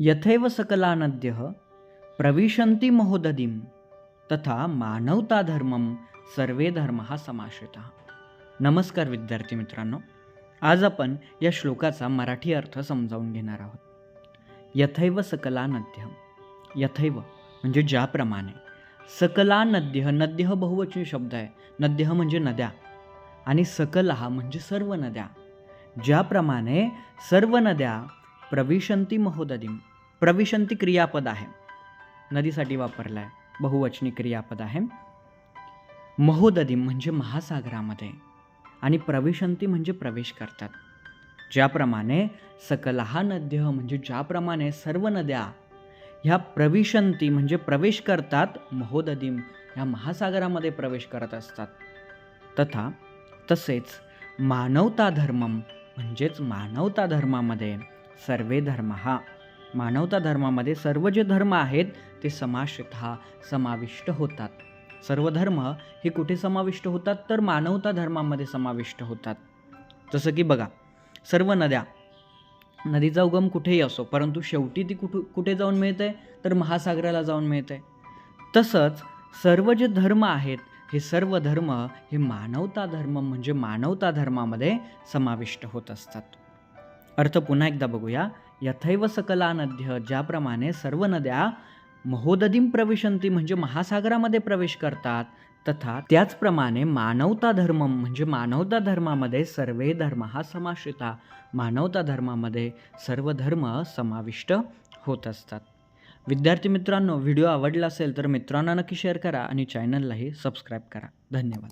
यथैव सकला नद्यः प्रविशन्ति महोदधिं तथा मानवताधर्मं सर्वे धर्मः समाश्रितः। नमस्कार विद्यार्थी मित्रांनो आज आपण या श्लोकाचा मराठी अर्थ समजावून घेणार आहोत. यथैव सकला नद्य यथैव म्हणजे ज्याप्रमाणे सकला नद्य नद्य बहुवचनी शब्द आहे. नद्य म्हणजे नद्या आणि सकला म्हणजे सर्व नद्या. ज्याप्रमाणे सर्व नद्या प्रविशंती महोदधीम. प्रविशंती क्रियापद आहे. नदीसाठी वापरला आहे बहुवचनी क्रियापद आहे. महोदधीम म्हणजे महासागरामध्ये आणि प्रविशंती म्हणजे प्रवेश करतात. ज्याप्रमाणे सकलहा नद्य म्हणजे ज्याप्रमाणे सर्व नद्या ह्या प्रविशंती म्हणजे प्रवेश करतात महोदधीम ह्या महासागरामध्ये प्रवेश करत असतात. तथा तसेच मानवता धर्मम म्हणजेच मानवता धर्मामध्ये सर्वे धर्म. हा मानवता धर्मामध्ये सर्व जे धर्म आहेत ते समाश्रित हा समाविष्ट होतात. सर्व धर्म हे कुठे समाविष्ट होतात? तर मानवता धर्मामध्ये समाविष्ट होतात. जसं की बघा सर्व नद्या नदीचा उगम कुठेही असो परंतु शेवटी ती कुठे कुठे जाऊन मिळते? तर महासागराला जाऊन मिळते. तसंच सर्व जे धर्म आहेत हे सर्व धर्म हे मानवता धर्म म्हणजे मानवता धर्मामध्ये समाविष्ट होत असतात. अर्थ पुन्हा एकदा बघूया. यथैव सकला नद्य ज्याप्रमाणे सर्व नद्या महोदधीम प्रविशंती म्हणजे महासागरामध्ये प्रवेश करतात तथा त्याचप्रमाणे मानवता धर्म म्हणजे मानवता धर्मामध्ये सर्वे धर्म हा समाश्रिता मानवता धर्मामध्ये सर्व धर्म समाविष्ट होत असतात. विद्यार्थी मित्रांनो व्हिडिओ आवडला असेल तर मित्रांना नक्की शेअर करा आणि चॅनललाही सबस्क्राईब करा. धन्यवाद.